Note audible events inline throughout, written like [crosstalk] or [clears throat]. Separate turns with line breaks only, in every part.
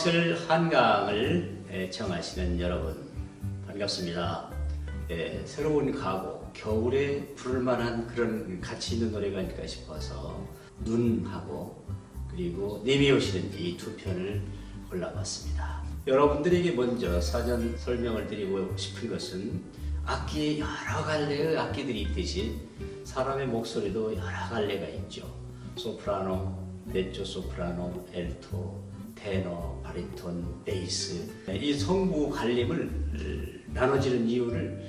음악실 한강을 청하시는 여러분 반갑습니다. 예, 새로운 가곡, 겨울에 부를 만한 그런 가치 있는 노래가 아닐까 싶어서 눈하고 그리고 님이 오시는 이 두 편을 골라봤습니다. 여러분들에게 먼저 사전 설명을 드리고 싶은 것은 악기 여러 갈래의 악기들이 있듯이 사람의 목소리도 여러 갈래가 있죠. 소프라노, 메조 소프라노, 엘토, 테너, 바리톤, 베이스 이 성부 갈림을 나눠지는 이유를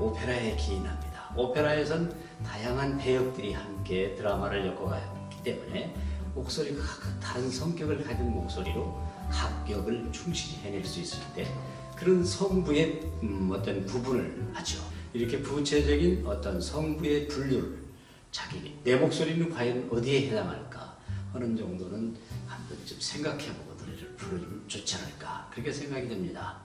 오페라에 기인합니다. 오페라에선 다양한 배역들이 함께 드라마를 엮어가기 때문에 목소리가 각각 다른 성격을 가진 목소리로 각 격을 충실히 해낼 수 있을 때 그런 성부의 음, 어떤 구분을 하죠. 이렇게 구체적인 어떤 성부의 분류를 자기 내 목소리는 과연 어디에 해당할까 하는 정도는 한 번쯤 생각해보고 부르면 좋지 않을까 그렇게 생각이 됩니다.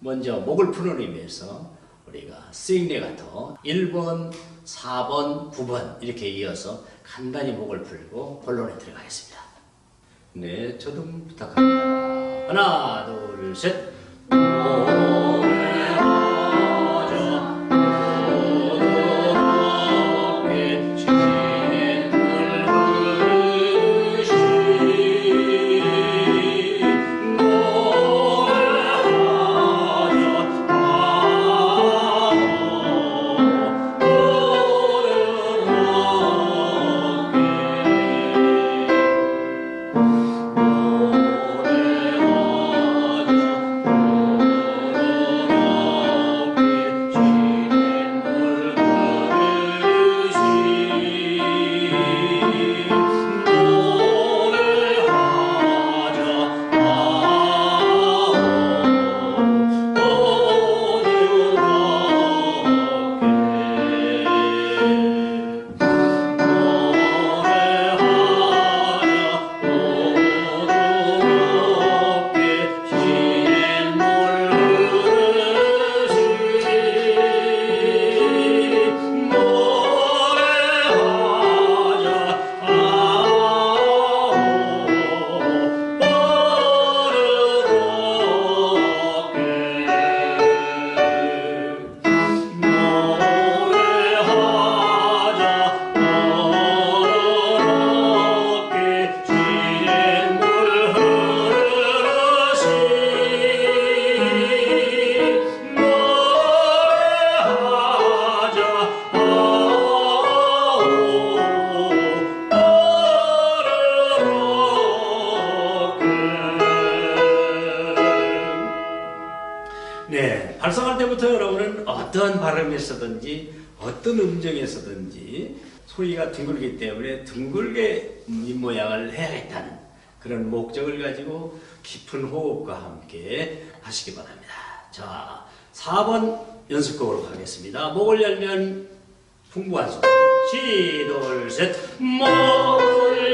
먼저 목을 푸는 의미에서 우리가 싱레가토 1번, 4번, 9번 이렇게 이어서 간단히 목을 풀고 본론에 들어가겠습니다. 네, 저도 부탁합니다. 하나, 둘, 셋. 노 발성할 때부터 여러분은 어떤 발음에서든지 어떤 음정에서든지 소리가 둥글기 때문에 둥글게 입 모양을 해야겠다는 그런 목적을 가지고 깊은 호흡과 함께 하시기 바랍니다. 자, 4번 연습곡으로 가겠습니다. 목을 열면 풍부한 소리. 시, 둘, 셋. 목을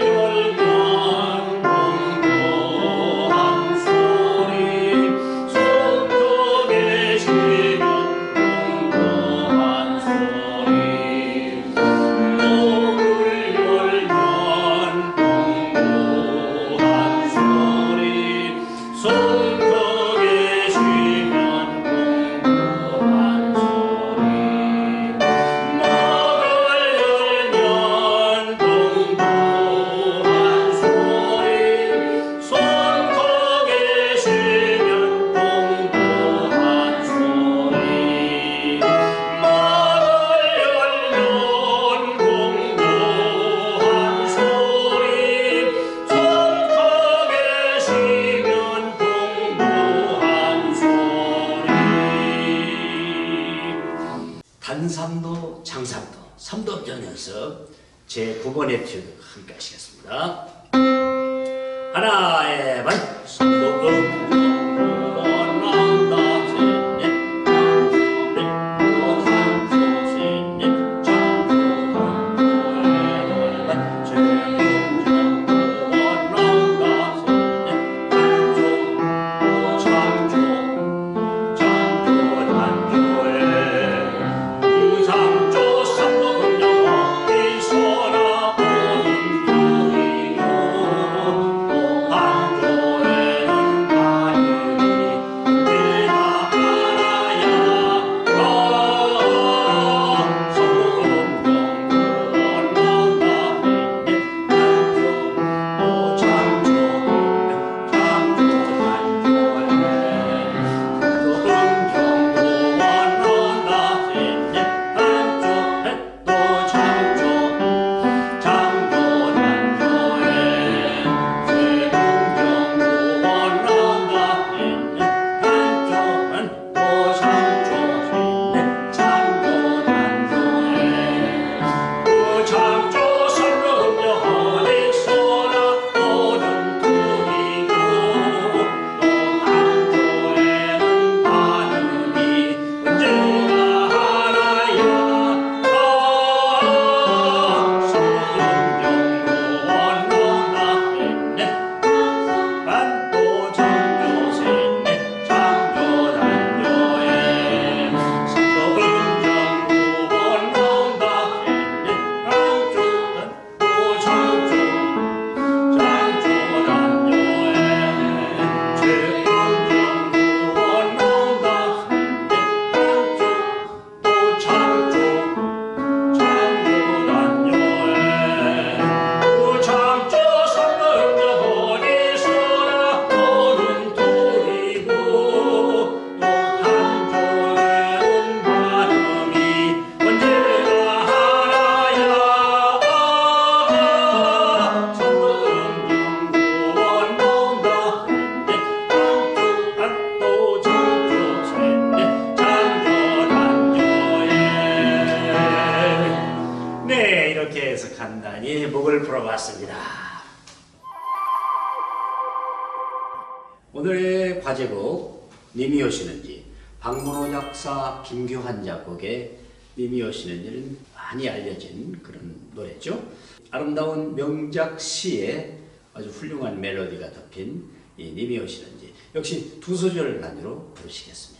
님이 오시는지는 많이 알려진 그런 노래죠. 아름다운 명작 시에 아주 훌륭한 멜로디가 덮인 이 님이 오시는지 역시 두 소절 단위로 부르시겠습니다.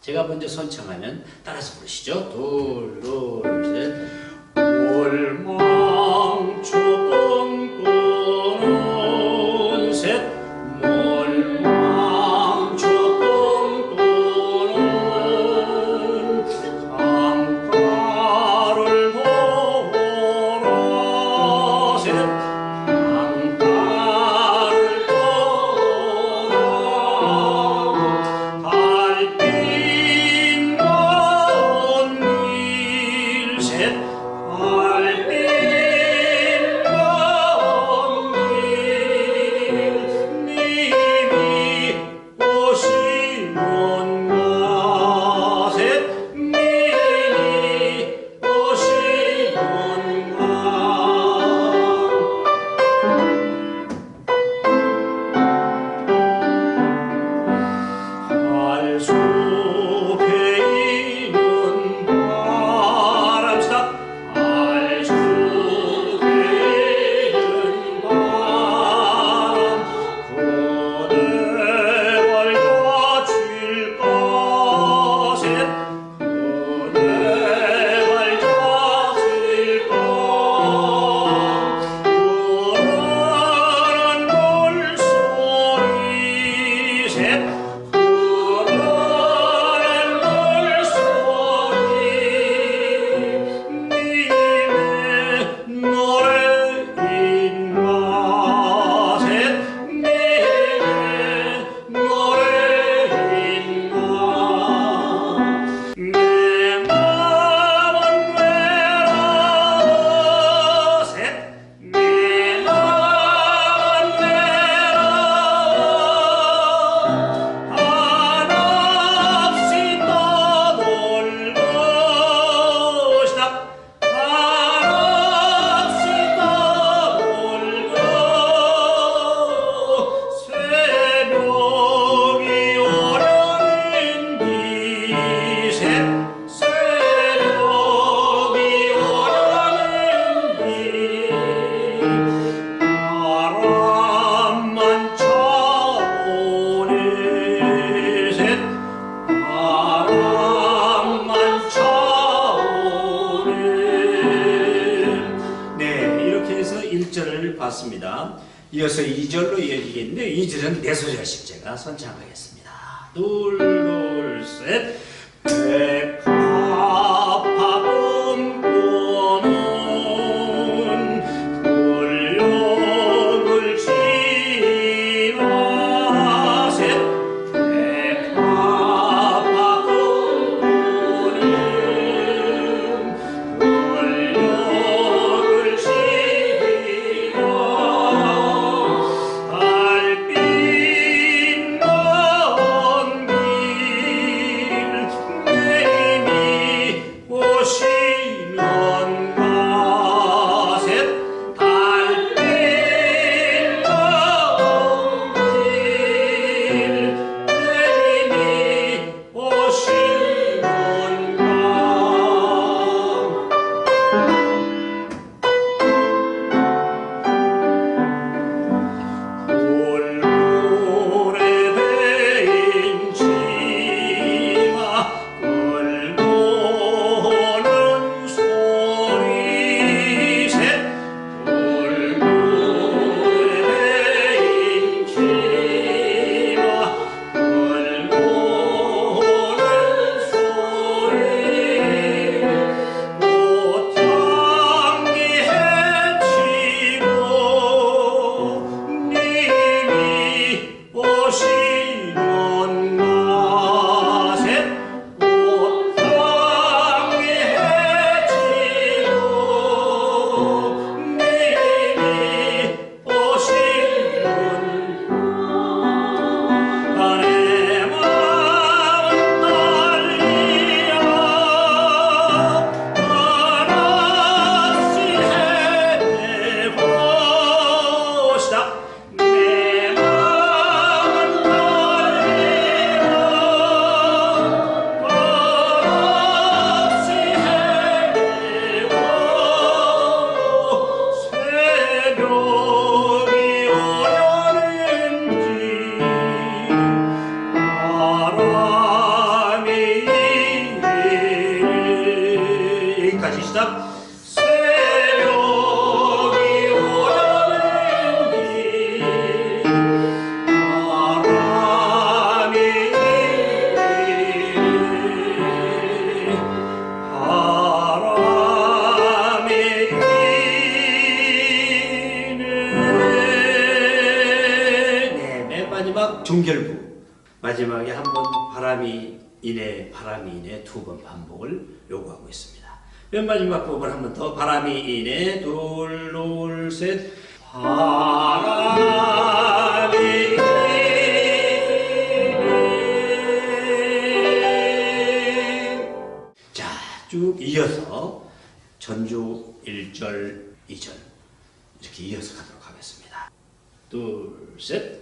제가 먼저 선창하면 따라서 부르시죠. 둘, 둘, 셋. 몰망초 꿈 1절을 봤습니다. 이어서 2절로 이어지겠는데 2절은 네 소절씩 제가 선창하겠습니다. 둘 둘셋. 백 이내 바람이 이내 두번 반복을 요구하고 있습니다. 맨 마지막 부분 한 번 더 바람이 이내 둘둘셋 바람이 자쭉 이어서 전주 1절 2절 이렇게 이어서 가도록 하겠습니다. 둘 셋.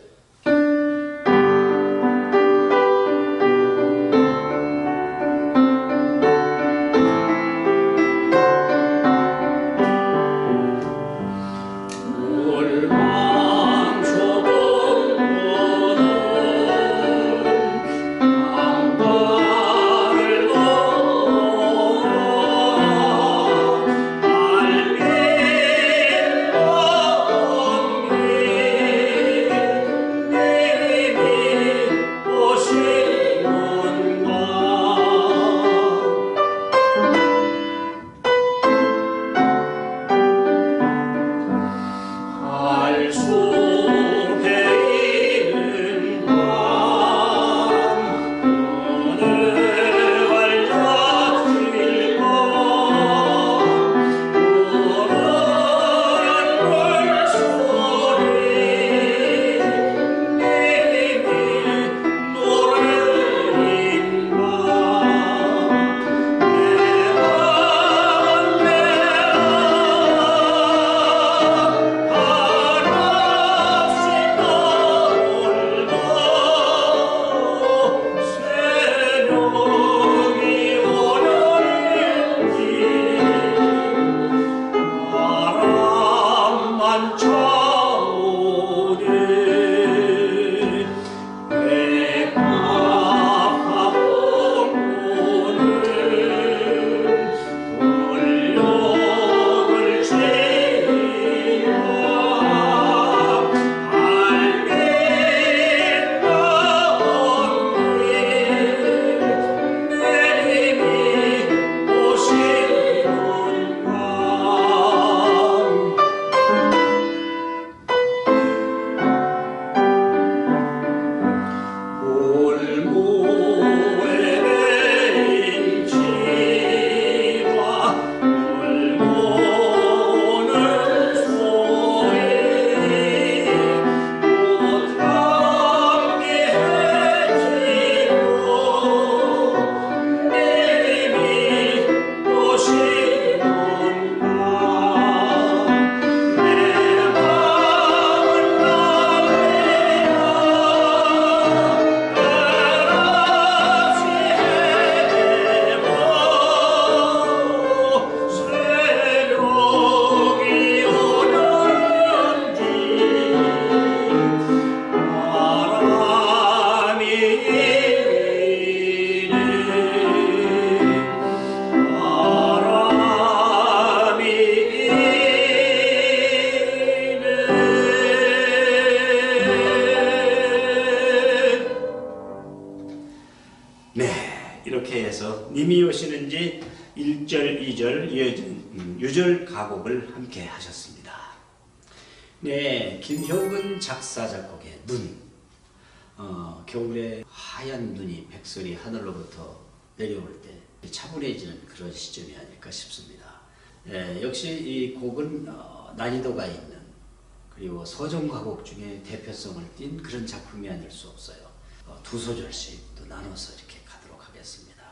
함께 하셨습니다. 네, 김효근 작사 작곡의 눈. 어, 겨울에 하얀 눈이 백설이 하늘로부터 내려올 때 차분해지는 그런 시점이 아닐까 싶습니다. 예, 역시 이 곡은 어, 난이도가 있는 그리고 서정 가곡 중에 대표성을 띈 그런 작품이 아닐 수 없어요. 어, 두 소절씩 또 나눠서 이렇게 가도록 하겠습니다.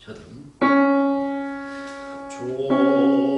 저들은 조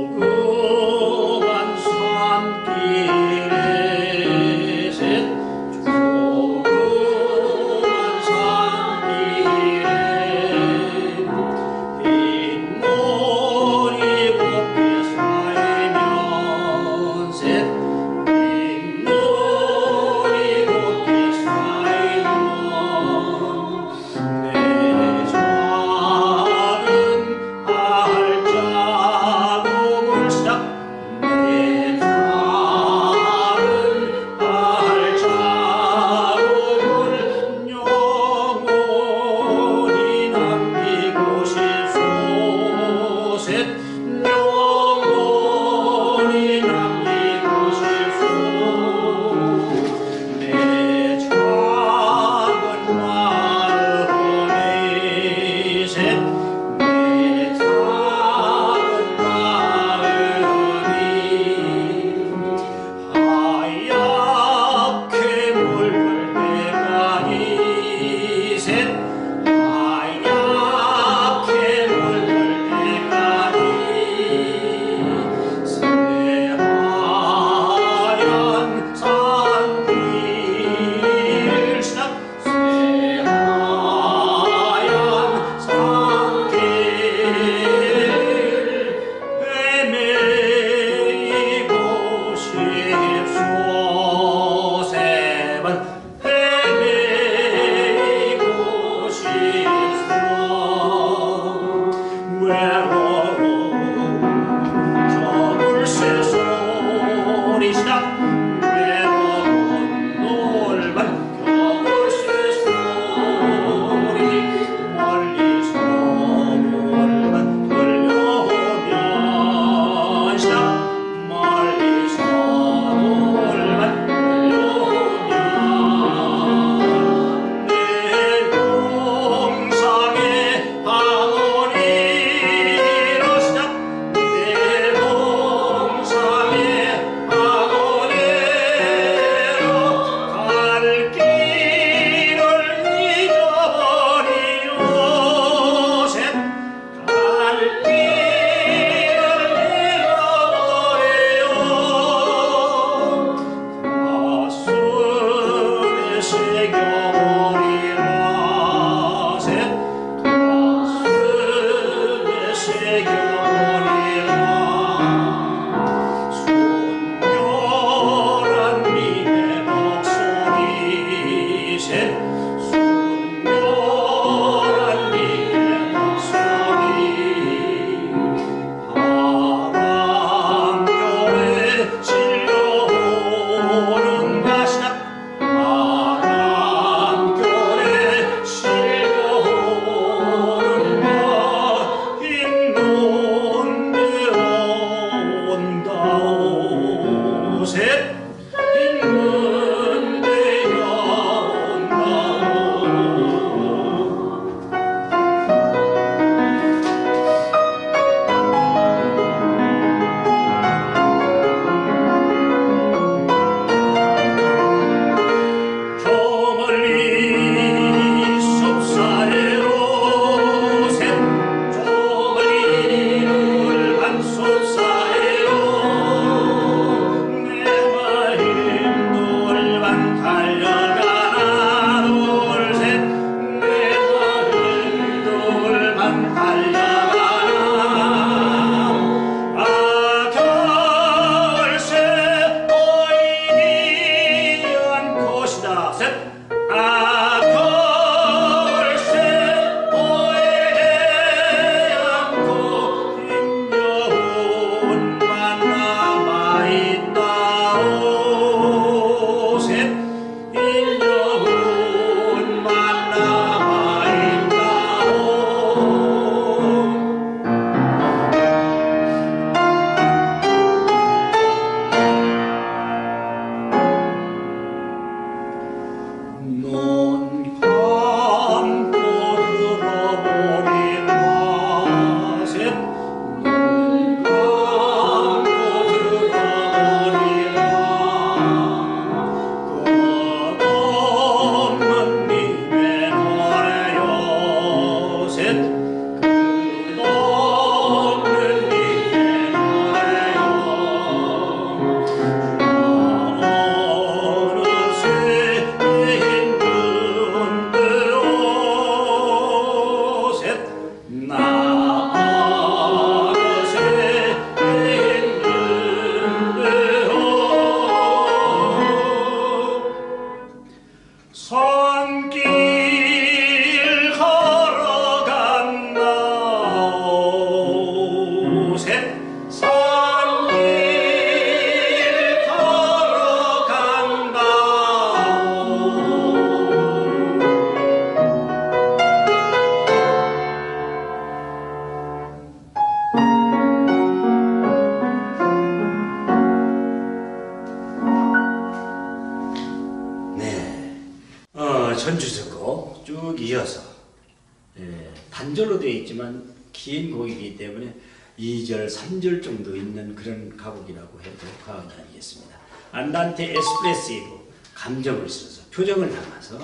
안단테 에스프레시로 감정을 써서 표정을 담아서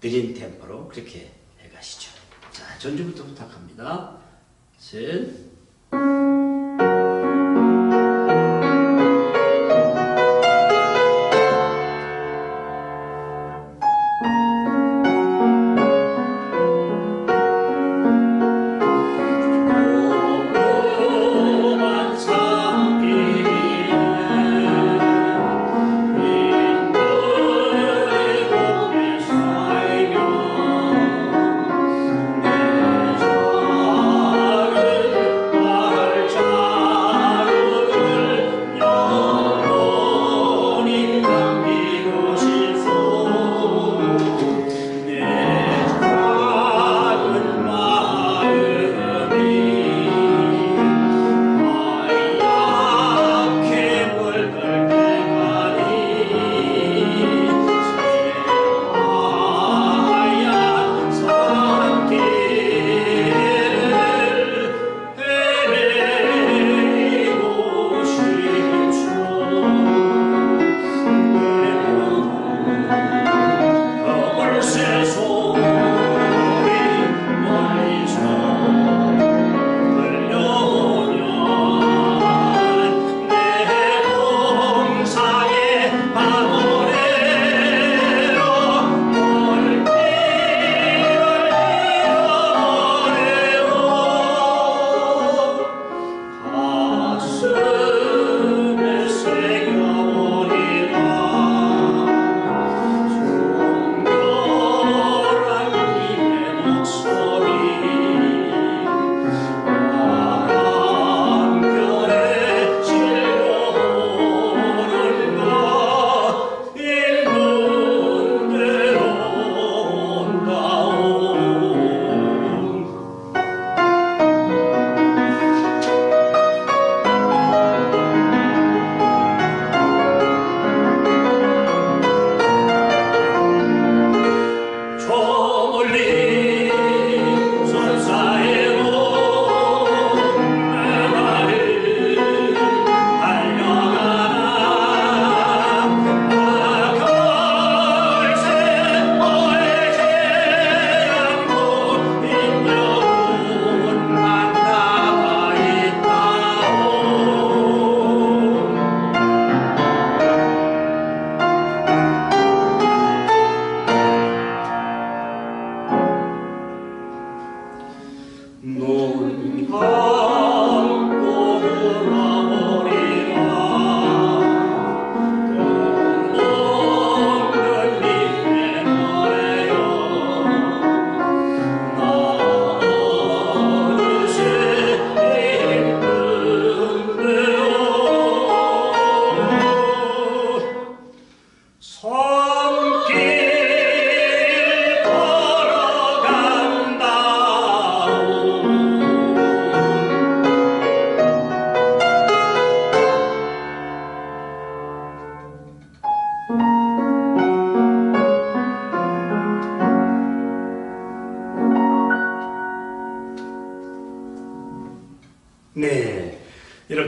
느린 템포로 그렇게 해가시죠. 자, 전주부터 부탁합니다. 셋.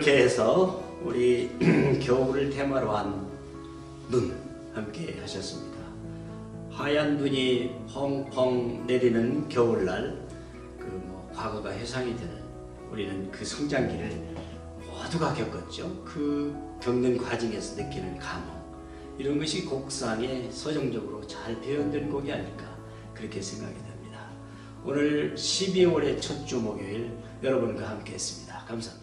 이렇게 해서 우리 [clears throat] 겨울을 테마로 한 눈 함께 하셨습니다. 하얀 눈이 펑펑 내리는 겨울날 그 뭐 과거가 회상이 되는 우리는 그 성장기를 모두가 겪었죠. 그 겪는 과정에서 느끼는 감흥 이런 것이 곡상에 서정적으로 잘 표현된 곡이 아닐까 그렇게 생각이 됩니다. 오늘 12월의 첫 주 목요일 여러분과 함께 했습니다. 감사합니다.